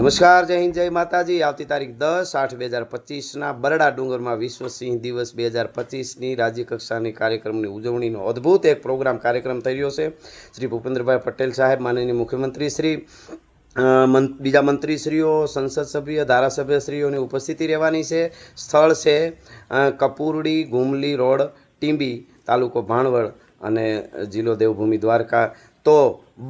નમસ્કાર, જય હિન્દ, જય માતાજી. આવતી તારીખ દસ આઠ બે હજાર પચીસના બરડા ડુંગરમાં વિશ્વ સિંહ દિવસ બે હજાર પચીસની રાજ્ય કક્ષાની કાર્યક્રમની ઉજવણીનો અદ્ભુત એક પ્રોગ્રામ કાર્યક્રમ થઈ રહ્યો છે. શ્રી ભૂપેન્દ્રભાઈ પટેલ સાહેબ, માનનીય મુખ્યમંત્રી શ્રી બીજા મંત્રીશ્રીઓ, સંસદ સભ્ય ધારાસભ્યશ્રીઓની ઉપસ્થિતિ રહેવાની છે. સ્થળ છે કપૂરડી, ગુમલી રોડ, ટીંબી તાલુકો ભાણવડ અને જિલ્લો દેવભૂમિ દ્વારકા. તો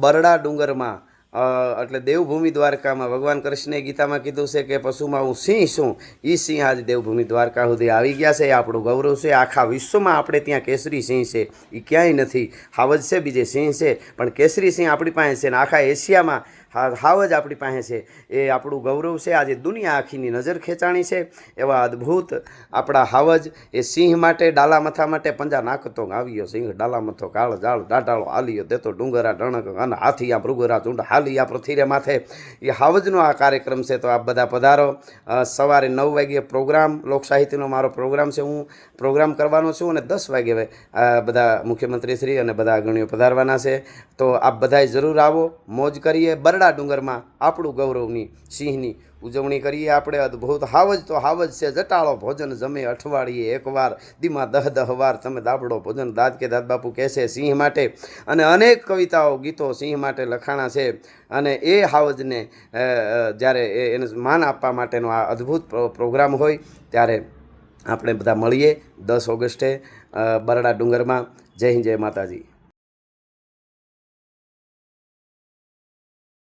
બરડા ડુંગરમાં એટલે દેવભૂમિ દ્વારકામાં ભગવાન કૃષ્ણે ગીતામાં કીધું છે કે પશુમાં હું સિંહ છું એ સિંહ આજ દેવભૂમિ દ્વારકા સુધી આવી ગયા છે, એ આપણું ગૌરવ છે. આખા વિશ્વમાં આપણે ત્યાં કેસરી સિંહ છે એ ક્યાંય નથી. હાવજ છે, બીજે સિંહ છે, પણ કેસરી સિંહ આપણી પાસે છે ને આખા એશિયામાં હાવજ આપણી પાસે છે. એ આપણું ગૌરવ છે. આજે દુનિયા આખીની નજર ખેંચાણી છે. એવા અદ્ભુત આપણા હાવજ, એ સિંહ માટે ડાલા મથા માટે પંજા નાખતો આવ્યો સિંહ, ડાલા મથો કાળ જાળ ડાટાળો હાલ્યો દેતો ડુંગરા, ડણક અને હાથી આ મૃગરા ચૂંડ હાલી આ પૃથ્વીરે માથે એ હાવજનો આ કાર્યક્રમ છે. તો આપ બધા પધારો. સવારે નવ વાગ્યે પ્રોગ્રામ લોકસાહિત્યનો મારો પ્રોગ્રામ છે. હું પ્રોગ્રામ કરવાનો છું અને દસ વાગ્યે બધા મુખ્યમંત્રી શ્રી અને બધા અગ્રણીઓ પધારવાના છે. તો આપ બધાએ જરૂર આવો, મોજ કરીએ. બરડા ડુંગરમાં આપણું ગૌરવની સિંહની ઉજવણી કરીએ આપણે, અદ્ભુત હાવજ તો હાવજ છે. જટાળો ભોજન જમે અઠવાડિયે એકવાર, દીમાં દહ દહ વાર. તમે દાબડો ભોજન દાદ કે દાદ બાપુ કહેશે સિંહ માટે. અને અનેક કવિતાઓ, ગીતો સિંહ માટે લખાણા છે. અને એ હાવજને જ્યારે એને માન આપવા માટેનો આ અદ્ભુત પ્રોગ્રામ હોય, ત્યારે આપણે બધા મળીએ દસ ઓગસ્ટે બરડા ડુંગરમાં. જય હિન્દ, જય માતાજી.